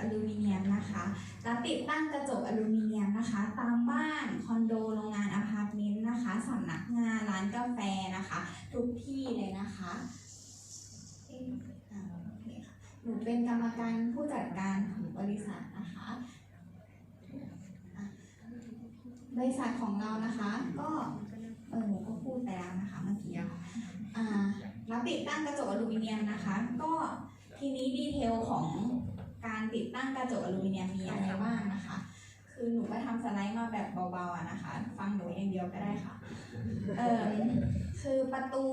อลูมิเนียมนะคะรับติดตั้งกระจกอลูมิเนียมนะคะ ตามบ้านคอนโดโรงงานอพาร์ตเมนต์นะคะสำนักงานร้านกาแฟนะคะ ทุกที่เลยนะคะหนูเป็นกรรมการผู้จัดการของบริษัทนะคะบริษัทของเรานะคะ ก็เออหนูก็พูดไปแล้วนะคะเมื่อกี้อะค่ะอ่ารับติดตั้งกระจกอลูมิเนียมนะคะ ก็ทีนี้ดีเทลของการ ติดตั้งกระจกอลูมิเนียมมีอะไรบ้างนะคะ คือหนูก็ทำสไลด์มาแบบเบาๆอะนะคะ ฟังหนูอย่างเดียวก็ได้ค่ะ เออคือประตู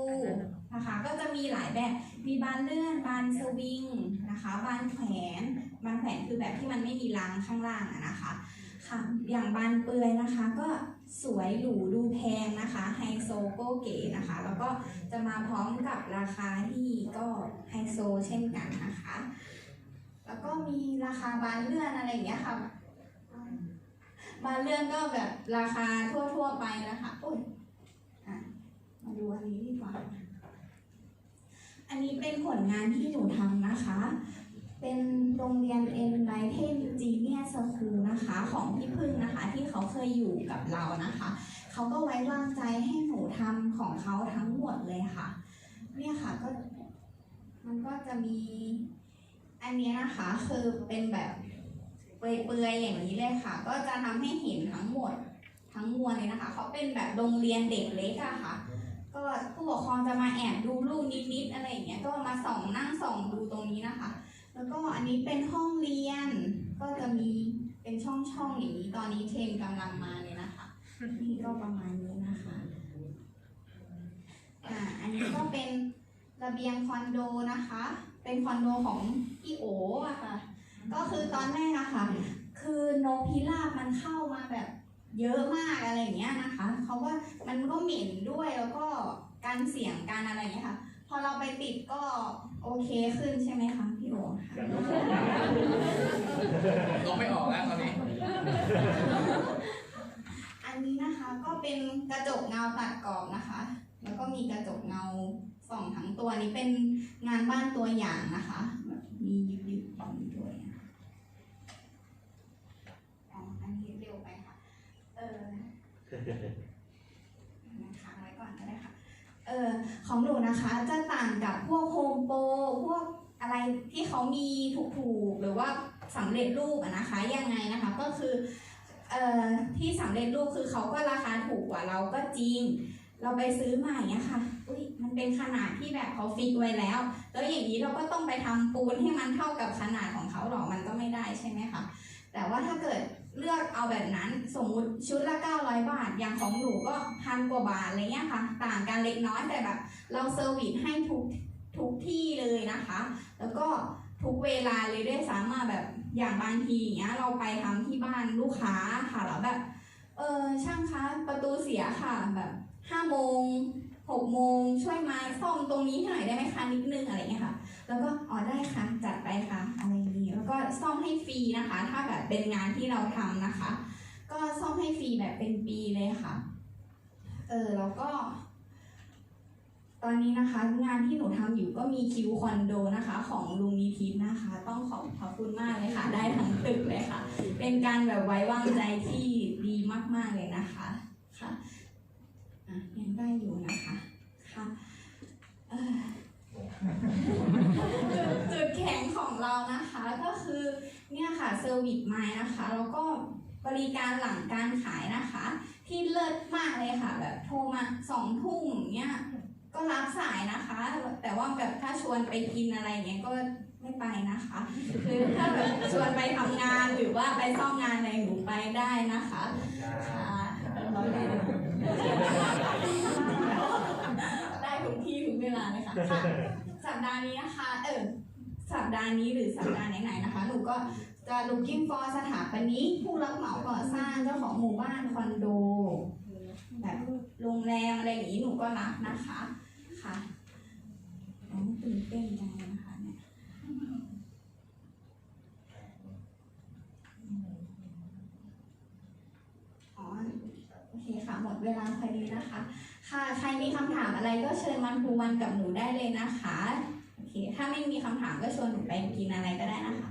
นะคะก็จะมีหลายแบบ มีบานเลื่อนบานสวิงนะคะ บานแขวนบานแขวนคือแบบที่มันไม่มีรางข้างล่างอะนะคะค่ะอย่างบานเปลือยนะคะ ก็สวยหรูดูแพงนะคะไฮโซโก้เก๋นะคะ แล้วก็จะมาพร้อมกับราคาที่ก็ไฮโซเช่นกันนะคะ แล้วก็ มีราคาบานเลื่อนอะไรอย่างเงี้ยค่ะบานเลื่อนก็แบบราคาทั่วๆไปนะคะโอ้ยมาดูอันนี้ดีกว่า อันนี้เป็นผลงานที่หนูทำนะคะ เป็นโรงเรียนเอ็นไลเทนจีเนียสคูลนะคะ ของพี่พึ่งนะคะ ที่เขาเคยอยู่กับเรานะคะ เขาก็ไว้วางใจให้หนูทำของเขาทั้งหมดเลยค่ะ เนี่ยค่ะก็มันก็จะมี อันนี้นะคะคือเป็นแบบเปลือยๆอย่างนี้เลยค่ะ ก็จะทำให้เห็นทั้งหมดทั้งมวลเลยนะคะเขาเป็นแบบโรงเรียนเด็กเล็กอะค่ะ ก็ผู้ปกครองจะมาแอบดูลูกนิดๆอะไรอย่างเงี้ยก็มาส่องนั่งส่องดูตรงนี้นะคะ แล้วก็อันนี้เป็นห้องเรียน ก็จะมีเป็นช่องๆอย่างนี้ตอนนี้เทรนกำลังมาเลยนะคะ นี่ก็ประมาณนี้นะคะอ่าอันนี้ก็เป็นระเบียงคอนโดนะคะ เป็นคอนโดของพี่โออะค่ะ ก็คือตอนแรกอะค่ะ คือนกพิราบมันเข้ามาแบบเยอะมากอะไรอย่างเงี้ยนะคะเขาว่ามันก็เหม็นด้วยแล้วก็การเสียงการอะไรอย่างเงี้ยค่ะ พอเราไปติดก็โอเคขึ้นใช่ไหมคะพี่โอค่ะลงไม่ออกแล้วตอนนี้ อันนี้นะคะก็เป็นกระจกเงาตัดกรอบนะคะ แล้วก็มีกระจกเงา ส่องทั้งตัวนี้เป็นงานบ้านตัวอย่างนะคะแบบมียิบยิบๆองด้วยอ๋ออันนี้เร็วไปค่ะ เออนะคะไว้ก่อนก็ได้ค่ะ เออของหนูนะคะจะต่างกับพวกโฮมโปรพวกอะไรที่เขามีถูกๆหรือว่าสำเร็จรูปนะคะยังไงนะคะก็คือเอ่อที่สำเร็จรูปคือเขาก็ราคาถูกกว่าเราก็จริง เราไปซื้อใหม่อะค่ะ อุ้ยมันเป็นขนาดที่แบบเขาฟิกไว้แล้ว แล้วอย่างนี้เราก็ต้องไปทำปูนให้มันเท่ากับขนาดของเขาหรอกมันก็ไม่ได้ใช่ไหมคะ แต่ว่าถ้าเกิดเลือกเอาแบบนั้นสมมุติชุดละ 900 บาท อย่างของหนูก็พันกว่าบาทอะไรเงี้ยค่ะ ต่างกันเล็กน้อยแต่แบบ เราเซอร์วิสให้ทุกทุกที่เลยนะคะ แล้วก็ทุกเวลาเลยด้วยซ้ำอะแบบอย่างบางทีอย่างเงี้ยเราไปทำที่บ้านลูกค้าค่ะแล้วแบบเออช่างคะประตูเสียค่ะแบบ ห้าโมงหกโมงช่วยมาซ่อมตรงนี้ให้หน่อยได้ไหมคะนิดนึงอะไรเงี้ยค่ะ แล้วก็อ๋อได้ค่ะจัดไปค่ะอะไรอย่างนี้แล้วก็ซ่อมให้ฟรีนะคะ ถ้าแบบเป็นงานที่เราทำนะคะ ก็ซ่อมให้ฟรีแบบเป็นปีเลยค่ะเออแล้วก็ ตอนนี้นะคะ งานที่หนูทำอยู่ก็มีคิวคอนโดนะคะ ของลุงนิทิพนะคะ ต้องขอบขอบคุณมากเลยค่ะ ได้ทั้งตึกเลยค่ะ เป็นการแบบไว้วางใจที่ดีมากๆเลยนะคะค่ะ อะยังได้อยู่นะคะค่ะเอ่อ จุดจุดแข็งของเรานะคะก็คือเนี่ยค่ะเซอร์วิสไม้นะคะแล้วก็บริการหลังการขายนะคะ ที่เลิศมากเลยค่ะ แบบโทรมาสองทุ่มอย่างเงี้ยก็รับสายนะคะ แต่ว่าแบบถ้าชวนไปกินอะไรเงี้ยก็ไม่ไปนะคะคือถ้าแบบชวนไปทำงานหรือว่าไปซ่อมงานอะไรหนูไปได้นะคะค่ะ เราได้ ได้ทุกที่ทุกเวลาเลยค่ะค่ะ สัปดาห์นี้นะคะ เออสัปดาห์นี้หรือสัปดาห์ไหนๆนะคะ หนูก็จะ looking for สถาปนิกผู้รับเหมาก่อสร้างเจ้าของหมู่บ้านคอนโดแบบโรงแรมอะไรอย่างนี้หนูก็รับนะคะ ค่ะตื่นเต้นจังนะ เวลาพอดีนะคะ ค่ะ ใครมีคำถามอะไรก็เชิญมันครูมันกับหนูได้เลยนะคะ โอเค ถ้าไม่มีคำถามก็ชวนหนูไปกินอะไรก็ได้นะคะ